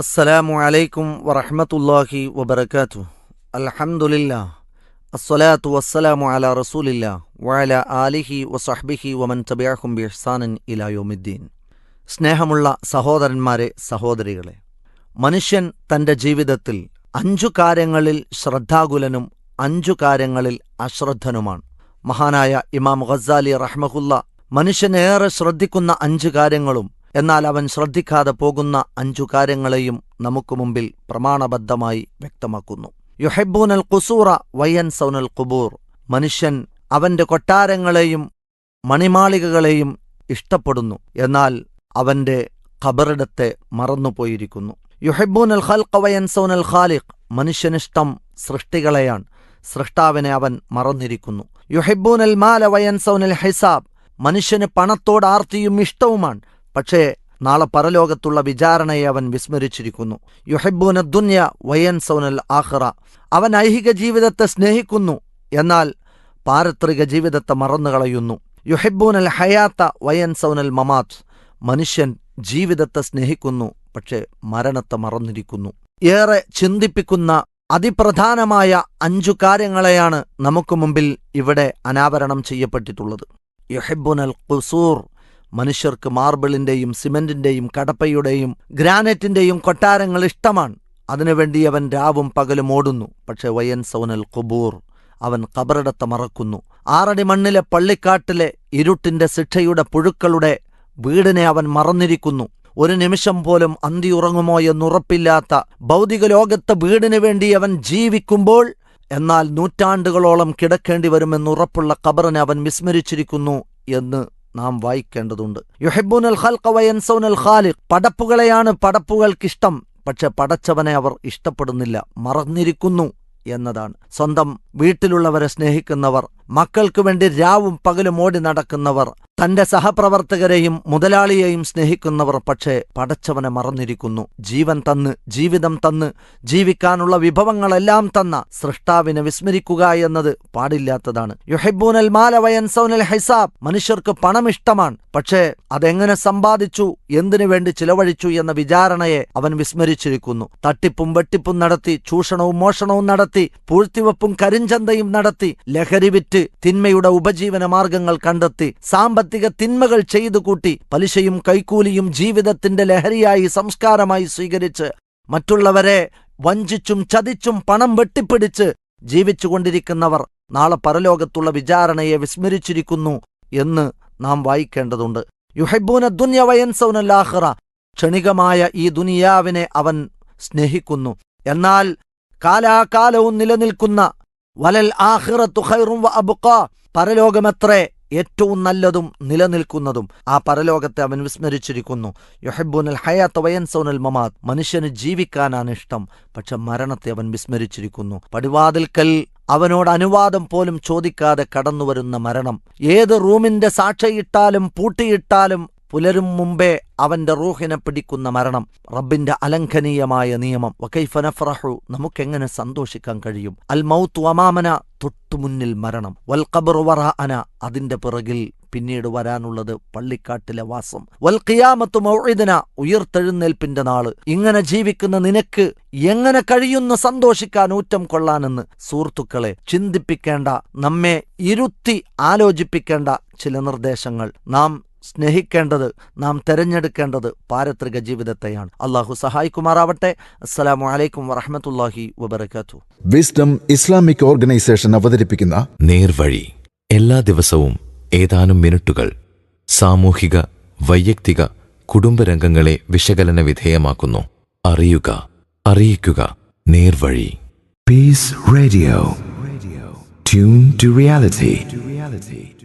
അസ്സലാമു അലൈക്കും വറഹ്മത്തുള്ളാഹി വബർക്കാത്തു അൽഹംദുലില്ലാ അസ്സലാത്തു വസ്സലാമു അല റസൂലില്ല വഅല ആലിഹി വസഹ്ബിഹി വമൻ തബിയാഹും ബിഹ്സാനൻ ഇലാ യൗമിദ്ദീൻ. സ്നേഹമുള്ള സഹോദരന്മാരെ സഹോദരികളെ മനുഷ്യൻ തന്റെ ജീവിതത്തിൽ അഞ്ചു കാര്യങ്ങളിൽ ശ്രദ്ധാകുലനും അഞ്ചു കാര്യങ്ങളിൽ അശ്രദ്ധനുമാണ്. മഹാനായ ഇമാം ഗസാലി റഹ്മഹുല്ല മനുഷ്യനേറെ ശ്രദ്ധിക്കുന്ന അഞ്ചു കാര്യങ്ങളും എന്നാൽ അവൻ ശ്രദ്ധിക്കാതെ പോകുന്ന അഞ്ചു കാര്യങ്ങളെയും നമുക്ക് മുമ്പിൽ പ്രമാണബദ്ധമായി വ്യക്തമാക്കുന്നു. യുഹെബൂനൽ കുസൂറ വയ്യൻ സൗനൽ കുബൂർ മനുഷ്യൻ അവന്റെ കൊട്ടാരങ്ങളെയും മണിമാളികകളെയും ഇഷ്ടപ്പെടുന്നു. എന്നാൽ അവന്റെ ഖബറിടത്തെ മറന്നുപോയിരിക്കുന്നു. യുഹെബൂനൽ ഖൽഖ വയൻ സൗനൽ ഖാലിഖ്. മനുഷ്യനിഷ്ടം സൃഷ്ടികളെയാണ്. സൃഷ്ടാവിനെ അവൻ മറന്നിരിക്കുന്നു. യുഹെബൂനൽ മാല വയൻ സൗനൽ ഹിസാബ്. മനുഷ്യന് പണത്തോട് ആർത്തിയും ഇഷ്ടവുമാണ്. പക്ഷേ നാളെ പരലോകത്തുള്ള വിചാരണയെ അവൻ വിസ്മരിച്ചിരിക്കുന്നു. യുഹെബൂന ദുന്യ വയൻ സൗനൽ ആഹ്റ അവൻ ഐഹിക ജീവിതത്തെ സ്നേഹിക്കുന്നു എന്നാൽ പാരത്രിക ജീവിതത്തെ മറന്നുകളയുന്നു. യുഹെബൂനൽ ഹയാത്ത വയൻ സൗനൽ മമാത് മനുഷ്യൻ ജീവിതത്തെ സ്നേഹിക്കുന്നു പക്ഷേ മരണത്തെ മറന്നിരിക്കുന്നു. ഏറെ ചിന്തിപ്പിക്കുന്ന അതിപ്രധാനമായ അഞ്ചു കാര്യങ്ങളെയാണ് നമുക്ക് മുമ്പിൽ ഇവിടെ അനാവരണം ചെയ്യപ്പെട്ടിട്ടുള്ളത്. യുഹെബുനൽ ഖുസൂർ മനുഷ്യർക്ക് മാർബിളിന്റെയും സിമന്റിന്റെയും കടപ്പയുടെയും ഗ്രാനൈറ്റിന്റെയും കൊട്ടാരങ്ങൾ ഇഷ്ടമാണ്. അതിനുവേണ്ടി അവൻ രാവും പകലും ഓടുന്നു. പക്ഷേ വയൻ സൗനൽ കുബൂർ അവൻ കബറിടത്തെ മറക്കുന്നു. ആറടി മണ്ണിലെ പള്ളിക്കാട്ടിലെ ഇരുട്ടിന്റെ ശിക്ഷയുടെ പുഴുക്കളുടെ വീടിനെ അവൻ മറന്നിരിക്കുന്നു. ഒരു നിമിഷം പോലും അന്തിയുറങ്ങുമോ എന്നുറപ്പില്ലാത്ത ഭൗതിക ലോകത്തെ വീടിനു വേണ്ടി അവൻ ജീവിക്കുമ്പോൾ എന്നാൽ നൂറ്റാണ്ടുകളോളം കിടക്കേണ്ടി വരുമെന്നുറപ്പുള്ള ഖബറിനെ അവൻ വിസ്മരിച്ചിരിക്കുന്നു എന്ന് നാം വായിക്കേണ്ടതുണ്ട്. യുഹെബുനൽ ഖൽഖ അൽ ഖാലിഖ്. പടപ്പുകളെയാണ് പടപ്പുകൾക്കിഷ്ടം. പക്ഷെ പടച്ചവനെ അവർ ഇഷ്ടപ്പെടുന്നില്ല. മറന്നിരിക്കുന്നു എന്നതാണ്. സ്വന്തം വീട്ടിലുള്ളവരെ സ്നേഹിക്കുന്നവർ മക്കൾക്ക് വേണ്ടി രാവും പകലും ഓടി നടക്കുന്നവർ തന്റെ സഹപ്രവർത്തകരെയും മുതലാളിയെയും സ്നേഹിക്കുന്നവർ പക്ഷേ പടച്ചവനെ മറന്നിരിക്കുന്നു. ജീവൻ തന്ന് ജീവിതം തന്ന് ജീവിക്കാനുള്ള വിഭവങ്ങളെല്ലാം തന്ന സൃഷ്ടാവിനെ വിസ്മരിക്കുക എന്നത് പാടില്ലാത്തതാണ്. യുഹെബൂനൽ മാലവയൻ സൗനൽ ഹൈസാബ് മനുഷ്യർക്ക് പണം ഇഷ്ടമാണ് പക്ഷേ അതെങ്ങനെ സമ്പാദിച്ചു എന്തിനു വേണ്ടി ചിലവഴിച്ചു എന്ന വിചാരണയെ അവൻ വിസ്മരിച്ചിരിക്കുന്നു. തട്ടിപ്പും വെട്ടിപ്പും നടത്തി ചൂഷണവും മോഷണവും നടത്തി പൂഴ്ത്തിവെപ്പും കരിഞ്ചന്തയും നടത്തി ലഹരി വിറ്റ് തിന്മയുടെ ഉപജീവന മാർഗങ്ങൾ കണ്ടെത്തി സാമ്പത്തിക തിന്മകൾ ചെയ്തു കൂട്ടി പലിശയും കൈക്കൂലിയും ജീവിതത്തിന്റെ ലഹരിയായി സംസ്കാരമായി സ്വീകരിച്ച് മറ്റുള്ളവരെ വഞ്ചിച്ചും ചതിച്ചും പണം വെട്ടിപ്പിടിച്ച് ജീവിച്ചുകൊണ്ടിരിക്കുന്നവർ നാളെ പരലോകത്തുള്ള വിചാരണയെ വിസ്മരിച്ചിരിക്കുന്നു എന്ന് നാം വായിക്കേണ്ടതുണ്ട്. യുഹെബൂന ദുന്യവയൻസൗനല്ലാഹ്റ ക്ഷണികമായ ഈ ദുനിയാവിനെ അവൻ സ്നേഹിക്കുന്നു. എന്നാൽ കാലാകാലവും നിലനിൽക്കുന്ന വലൽ ആഹിറത്തു ഖൈറും വ അബുക്ക പരലോകമെത്രേ ഏറ്റവും നല്ലതും നിലനിൽക്കുന്നതും ആ പരലോകത്തെ അവൻ വിസ്മരിച്ചിരിക്കുന്നു. യൊഹബുനൽ ഹയാത്ത് വയൻസോനൽ മമാത് മനുഷ്യന് ജീവിക്കാനാണ് ഇഷ്ടം. പക്ഷെ മരണത്തെ അവൻ വിസ്മരിച്ചിരിക്കുന്നു. പടിവാതിൽക്കൽ അവനോട് അനുവാദം പോലും ചോദിക്കാതെ കടന്നുവരുന്ന മരണം. ഏത് റൂമിന്റെ സാക്ഷിയിട്ടാലും പൂട്ടിയിട്ടാലും പുലരും മുമ്പേ അവന്റെ റൂഹിനെ പിടിക്കുന്ന മരണം റബ്ബിന്റെ അലംഘനീയമായ നിയമം. വക്കൈഫനഫ്രഹു നമുക്കെങ്ങനെ സന്തോഷിക്കാൻ കഴിയും? അൽ മൗത്ത് വമാമന തൊട്ടുമുന്നിൽ മരണം. വൽ ഖബർ വറ അന അതിന്റെ പിറകിൽ പിന്നീട് വരാനുള്ളത് പള്ളിക്കാട്ടിലെ വാസം. വൽ ഖിയാമത്തു മൗഇദന ഉയർത്തെഴുന്നേൽപ്പിന്റെ നാൾ. ഇങ്ങനെ ജീവിക്കുന്ന നിനക്ക് എങ്ങനെ കഴിയുന്നു സന്തോഷിക്കാൻ ഊറ്റം കൊള്ളാനെന്ന്? സുഹൃത്തുക്കളെ ചിന്തിപ്പിക്കേണ്ട നമ്മെ ഇരുത്തി ആലോചിപ്പിക്കേണ്ട ചില നിർദ്ദേശങ്ങൾ. നാം സ്നേഹിക്കേണ്ടത് നാം തെരഞ്ഞെടുക്കേണ്ടത് പാരത്രിക ജീവിതത്തെയാണ്. അള്ളാഹു സഹായിക്കുമാറാവട്ടെ. അസ്സലാമു അലൈക്കും വറഹമത്തല്ലാഹി വബർക്കാത്തു വിസ്ഡം ഇസ്ലാമിക് ഓർഗനൈസേഷൻ അവതരിപ്പിക്കുന്ന നേർവഴി എല്ലാ ദിവസവും ഏതാനും മിനിറ്റുകൾ സാമൂഹിക വൈയക്തിക കുടുംബരംഗങ്ങളെ വിശകലന വിധേയമാക്കുന്നു. അറിയുക അറിയിക്കുക നേർവഴി. Peace radio tune to reality.